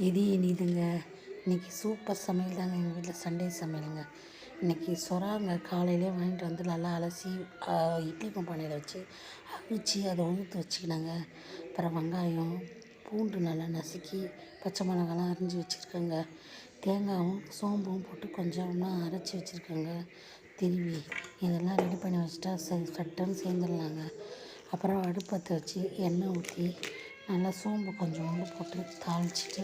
இது இனிதுங்க. இன்றைக்கி சூப்பர் சமையல் தாங்க எங்கள் வீட்டில் சண்டே சமையலுங்க. இன்றைக்கி சொராங்க காலையிலே வாங்கிட்டு வந்து நல்லா அலசி இட்லி பானையில் வச்சு அவிச்சு அதை உதுத்து வச்சுக்கினாங்க. அப்புறம் வெங்காயம் பூண்டு நல்லா நசுக்கி பச்சை மிளகாலாம் அரிஞ்சு வச்சுருக்கேங்க. தேங்காயும் சோம்பும் போட்டு கொஞ்சமாக அரைச்சி வச்சுருக்கேங்க. திருவி இதெல்லாம் ரெடி பண்ணி வச்சுட்டா ச சட்டுன்னு சேர்ந்துடலாங்க. அப்புறம் அடுப்பத்தை வச்சு எண்ணெய் ஊற்றி நல்லா சோம்பு கொஞ்சோண்டு போட்டு தாளிச்சிட்டு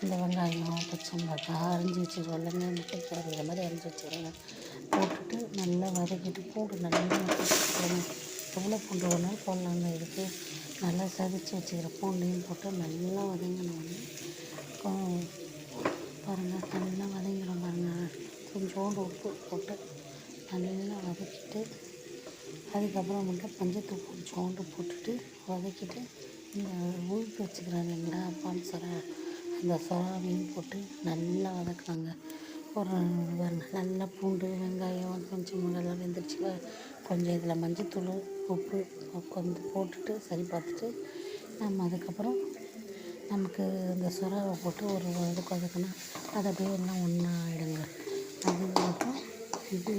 இந்த வெங்காயம் பச்சை மிளகாய் அரிஞ்சு வச்சுருக்கோம்லங்க முட்டை இந்த மாதிரி அரிஞ்சு வச்சுருவேன் போட்டுட்டு நல்லா வதக்கிட்டு பூண்டு நல்லா எவ்வளோ பூண்டு வேணாலும் போடலாங்க. இதுக்கு நல்லா சதிச்சு வச்சுக்கிற பூண்டையும் போட்டு நல்லா வதங்கினோடனே பாருங்கள் நல்லா வதங்கிடும் பாருங்கள் கொஞ்சோண்டு உப்பு போட்டு நல்லா வதக்கிட்டு அதுக்கப்புறம் மட்டும் மஞ்சத்தூள் கொஞ்சோண்டு போட்டுட்டு வதக்கிட்டு இந்த ஊருக்கு வச்சுக்கிறேன் இல்லைங்களா? பால் சொரா அந்த சொராவையும் போட்டு நல்லா வதக்குறாங்க ஒரு நல்லா பூண்டு வெங்காயம் கொஞ்சம் மிளகாய் வெந்துருச்சு. கொஞ்சம் இதில் மஞ்சத்தூள் உப்பு கொஞ்சம் போட்டுட்டு சரி பார்த்துட்டு நம்ம அதுக்கப்புறம் நமக்கு இந்த சுறாவை போட்டு ஒரு இது வதக்குனா அது அப்படியே எல்லாம் ஒன்றா ஆகிடுங்க அதுக்கப்புறம் இது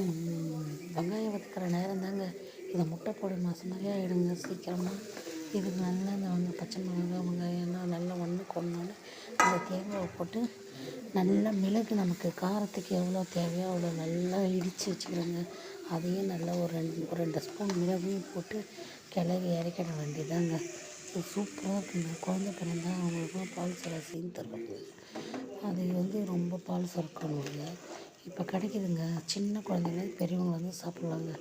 வெங்காயம் வதக்கிற நேரம் தாங்க. இது முட்டை போடு மாதம் மாதிரியே ஆகிடுங்க சீக்கிரமாக இதுக்கு நல்லா இந்த வந்து பச்சை மிளகா வெங்காயம்லாம் நல்லா ஒன்று கொண்டோன்னு அந்த தேங்காவை போட்டு நல்லா மிளகு நமக்கு காரத்துக்கு எவ்வளோ தேவையோ அவ்வளோ நல்லா இடித்து வச்சுக்கிறோங்க. அதையும் நல்லா ஒரு ரெண்டு ஒரு ரெண்டு ஸ்பூன் மிளகையும் போட்டு கிளறி இறக்கிட வேண்டியதாங்க. சூப்பராக இருக்குங்க. குழந்த பிறந்தா அவங்களுக்குலாம் பால் சொலை செஞ்சு தருவாங்க அது வந்து ரொம்ப பால் சுரக்கணுங்க இப்போ கிடைக்குதுங்க. சின்ன குழந்தைங்க பெரியவங்க வந்து சாப்பிட்லாங்க.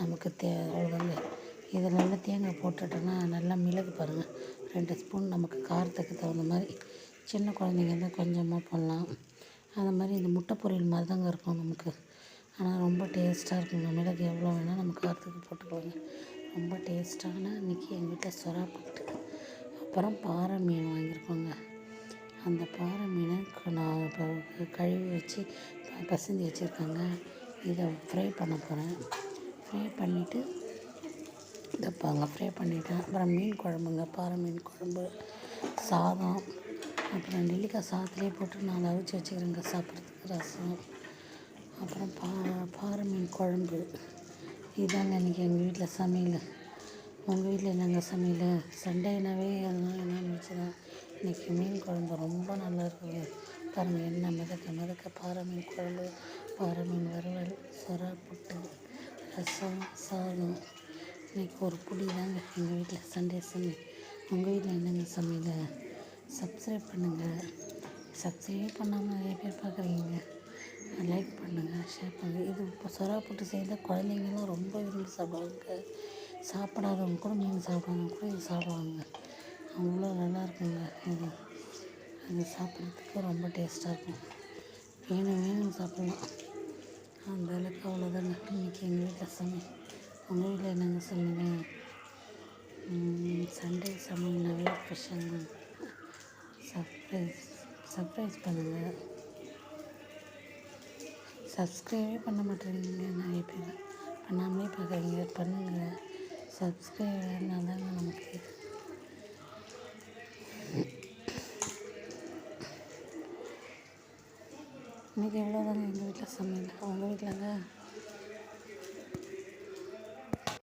நமக்கு தே அவ்வளோதாங்க. இது நல்லா தேங்காய் போட்டுட்டோன்னா நல்லா மிளகு பாருங்கள் ரெண்டு ஸ்பூன் நமக்கு காரத்துக்கு தகுந்த மாதிரி சின்ன குழந்தைங்க இருந்தால் கொஞ்சமாக போடலாம். அந்த மாதிரி இந்த முட்டை பொரியல் மாதிரி தாங்க இருக்கும் நமக்கு. ஆனால் ரொம்ப டேஸ்ட்டாக இருக்குங்க. மிளகு எவ்வளோ வேணால் நம்ம காரத்துக்கு போட்டுக்கலாங்க. ரொம்ப டேஸ்ட்டான இன்றைக்கி எங்கள் வீட்டில் சுறா புட்டு. அப்புறம் பாறை மீன் வாங்கியிருக்கோங்க. அந்த பாறை மீனை நான் இப்போ கழுவி வச்சு ப- பசந்தி வச்சுருக்காங்க. இதை ஃப்ரை பண்ண போகிறேன் ஃப்ரை பண்ணிவிட்டு இதைப்பாங்க ஃப்ரை பண்ணிவிட்டேன் அப்புறம் மீன் குழம்புங்க. பாறை மீன் குழம்பு சாதம் அப்புறம் நெல்லிக்காய் சாதத்துலேயே போட்டு நான் அவிச்சு வச்சுக்கிறேங்க. சாப்பிட்றதுக்கு ரசம். அப்புறம் பா பாறை மீன் குழம்பு. இதாங்க இன்றைக்கி எங்கள் வீட்டில் சமையல். உங்கள் வீட்டில் என்னங்க சமையல்? சண்டேனாவே எல்லாம் என்னென்னு வச்சுதான் இன்றைக்கி மீன் குழம்பு ரொம்ப நல்லா இருக்குது பாருங்கள் என்ன மிதக்க மிதக்க பாறை மீன் குழம்பு பாறை மீன் வறுவல் சொரா புட்டு ரசம் சாதம். இன்றைக்கி ஒரு புடி தாங்க. எங்கள் வீட்டில் சண்டே சமையல் உங்கள் வீட்டில் என்னங்க சமையல்? சப்ஸ்கிரைப் பண்ணுங்கள் சப்ஸ்கிரைப் பண்ணாமல் நிறைய பேர் பார்க்குறீங்க லைக் பண்ணுங்கள் ஷேர் பண்ணுங்கள் இது இப்போ சொரா போட்டு செய்தால் குழந்தைங்கலாம் ரொம்ப விரும்பி சாப்பிடுவாங்க. சாப்பிடாதவங்க கூட மீன் சாப்பிடாதவங்க கூட இது சாப்பிடுவாங்க. அவ்வளோ நல்லா இருக்குங்க இது. அது சாப்பிட்றதுக்கு ரொம்ப டேஸ்ட்டாக இருக்கும். வேணும் வேணும் சாப்பிட்லாம். அந்த அளவுக்கு அவ்வளோதாங்க இன்றைக்கி எங்கள் வீட்டில் சமையல். உங்கள் வீட்டில் என்னங்க சமையல் சண்டே சமையல்னாவே ஸ்பெஷல் சர்ப்ரைஸ் சர்ப்ரைஸ் பண்ணுங்கள் சப்ஸ்கிரைபே பண்ண மாட்டேறீங்க நிறைய பேர். பண்ணாமலே பார்க்குறீங்க பண்ணுங்கள் சப்ஸ்கிரைப்னா தாங்க நமக்கு இன்றைக்கி எவ்வளோ தாங்க எங்கள் வீட்டில் சமையல்? உங்கள் வீட்டிலங்க